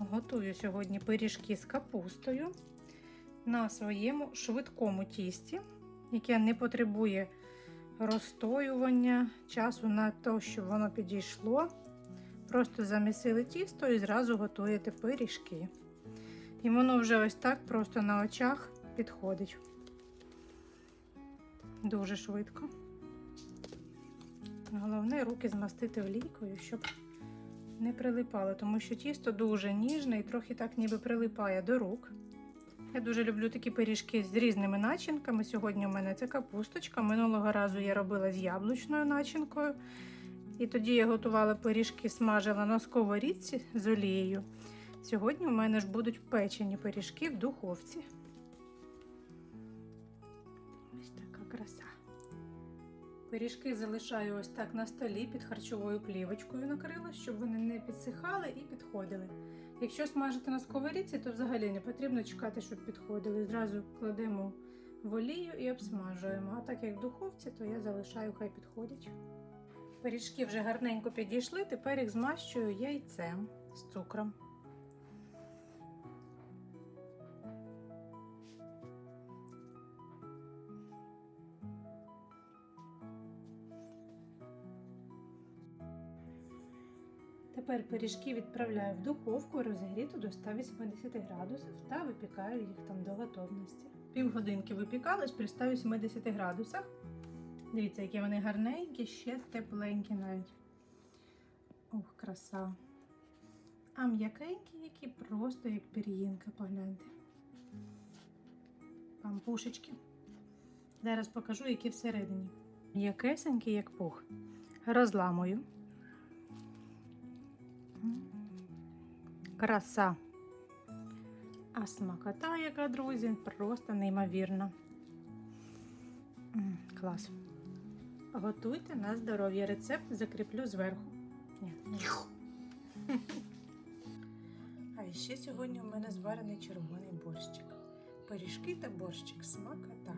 Готую сьогодні пиріжки з капустою на своєму швидкому тісті, яке не потребує розстоювання часу на те, щоб воно підійшло. Просто замісили тісто і зразу готуєте пиріжки. І воно вже ось так просто на очах підходить. Дуже швидко. Головне руки змастити олійкою, щоб не прилипало, тому що тісто дуже ніжне і трохи так ніби прилипає до рук. Я дуже люблю такі пиріжки з різними начинками. Сьогодні у мене це капусточка. Минулого разу я робила з яблучною начинкою. І тоді я готувала пиріжки, смажила на сковорідці з олією. Сьогодні у мене ж будуть печені пиріжки в духовці. Пиріжки залишаю ось так на столі під харчовою плівочкою накрила, щоб вони не підсихали і підходили. Якщо смажити на сковорідці, то взагалі не потрібно чекати, щоб підходили. Зразу кладемо в олію і обсмажуємо. А так як в духовці, то я залишаю, хай підходять. Пиріжки вже гарненько підійшли, тепер їх змащую яйцем з цукром. Тепер пиріжки відправляю в духовку розігріту до 180 градусів та випікаю їх там до готовності. Півгодинки випікались при 180 градусах. Дивіться, які вони гарненькі, ще тепленькі навіть. Ох, краса. А м'якенькі, які просто як пір'їнка, погляньте. Пампушечки. Зараз покажу, які всередині. М'якесенькі, як пух. Розламую. Краса. А смакота, яка, друзі, просто неймовірна. Клас. Готуйте на здоров'я. Рецепт закріплю зверху. Ні, а ще сьогодні у мене зварений червоний борщик. Пиріжки та борщик. Смакота.